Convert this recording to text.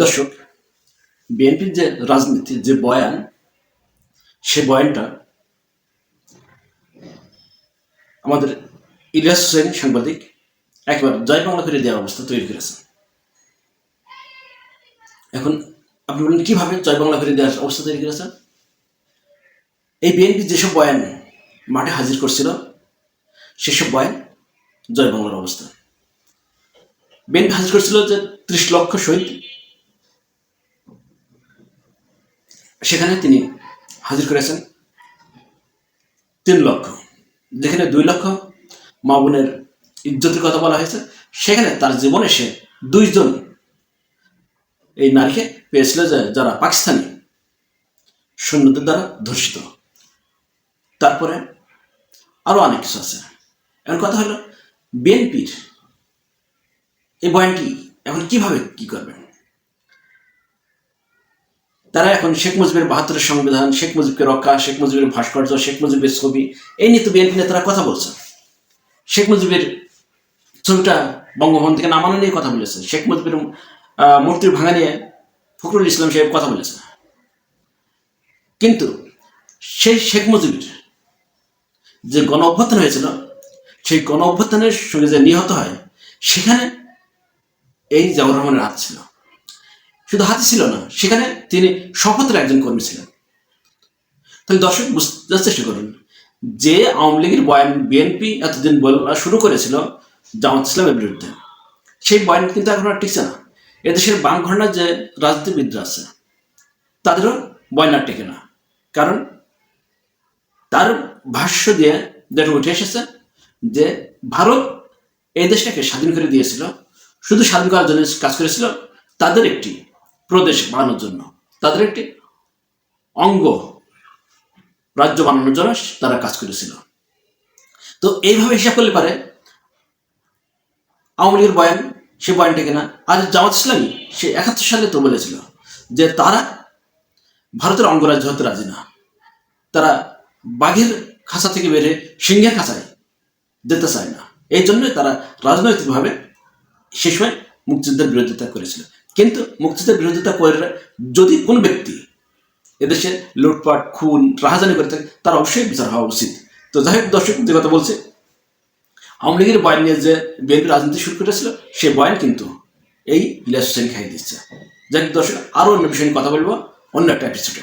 দর্শক, বিএনপির যে রাজনীতি যে বয়ান, সে বয়ানটা আমাদের ইলিয়াস হোসেন সাংবাদিক একবার জয় বাংলা করে দেওয়ার অবস্থা তৈরি করেছেন। এখন আপনি বলেন, কীভাবে জয় বাংলা করে দেওয়ার অবস্থা তৈরি করেছেন? এই বিএনপি যেসব বয়ান মাঠে হাজির করছিল, সেসব বয়ান জয় বাংলার অবস্থা। বিএনপি হাজির করছিল যে ত্রিশ লক্ষ শহীদ সেখানে তিনি হাজির করেছেন তিন লক্ষ। যেখানে দুই লক্ষ মা বোনের ইজ্জতের কথা বলা হয়েছে। সেখানে তার জীবনে সে দুইজন এই নারীকে পেয়েছিল যে যারা পাকিস্তানি সৈন্যদের দ্বারা ধর্ষিত। তারপরে আরও অনেক কিছু আছে। এখন কথা হলো, বিএনপির এই বয়ানটি এখন কীভাবে কি করবে তারা এখন শেখ মুজিবের বাহাত্তরের সংবিধান, শেখ মুজিবকে রক্ষা, শেখ মুজিবের ভাস্কর্য, শেখ মুজিবের ছবি, এই নিয়ে তো বিএনপি নেতারা কথা বলছে। শেখ মুজিবের ছবিটা বঙ্গভবন থেকে নামানো নিয়ে কথা বলেছে। শেখ মুজিবের মূর্তির ভাঙা নিয়ে ফখরুল ইসলাম সাহেব কথা বলেছে। কিন্তু সেই শেখ মুজিবের যে গণ অভ্যুত্থান হয়েছিল, সেই গণ অভ্যুত্থানের সঙ্গে যে নিহত হয়, সেখানে এই জাউর রহমানের হাত ছিল। শুধু হাতে ছিল না, সেখানে তিনি শপথের একজন কর্মী ছিলেন। তাহলে দর্শক বুঝতে চেষ্টা করুন, যে আওয়ামী লীগের বয়ান বিএনপি এতদিন বলা শুরু করেছিল জামাত ইসলামের বিরুদ্ধে, সেই বয়ান কিন্তু এখন আর টিকছে না। এদেশের বাম ঘটনার যে রাজনীতিবিদরা আছে, তাদেরও বয়ান আর টেকে না। কারণ তার ভাষ্য দিয়ে যেটা উঠে এসেছে যে ভারত এই দেশটাকে স্বাধীন করে দিয়েছিল, শুধু স্বাধীন করার জন্য কাজ করেছিল, তাদের একটি প্রদেশ বানানোর জন্য। তাদের একটি অঙ্গ রাজ্য বানানোর জন্য তারা কাজ করেছিল। তো এইভাবে হিসাব করলে পারে, আওয়ামী লীগের বয়ান, সে বয়ানটাকে না আজ জামাত ইসলামী সে একাত্তর সালে তো বলেছিল যে তারা ভারতের অঙ্গরাজ্য হতে রাজি না। তারা বাঘের খাঁচা থেকে বেরে সিংহের খাঁচায় যেতে চায় না। এই জন্যই তারা রাজনৈতিকভাবে সে সময় মুক্তিযুদ্ধের বিরোধিতা করেছিল। কিন্তু মুক্তিযুদ্ধের বিরোধিতা করে যদি কোন ব্যক্তি এদেশে লুটপাট, খুন, রাহাজানি করে থাকে, তার অবশ্যই বিচার হওয়া উচিত। তো যাই হোক, দর্শক, যে কথা বলছে, আওয়ামী লীগের বয়ান নিয়ে যে বিএনপি রাজনীতি শুরু করেছিল সেই বয়ান কিন্তু এই ইলিয়াস হোসেন খাই দিচ্ছে। যাই হোক, দর্শক আরও অন্য বিষয় নিয়ে কথা বলব, অন্য একটা এপিসোডে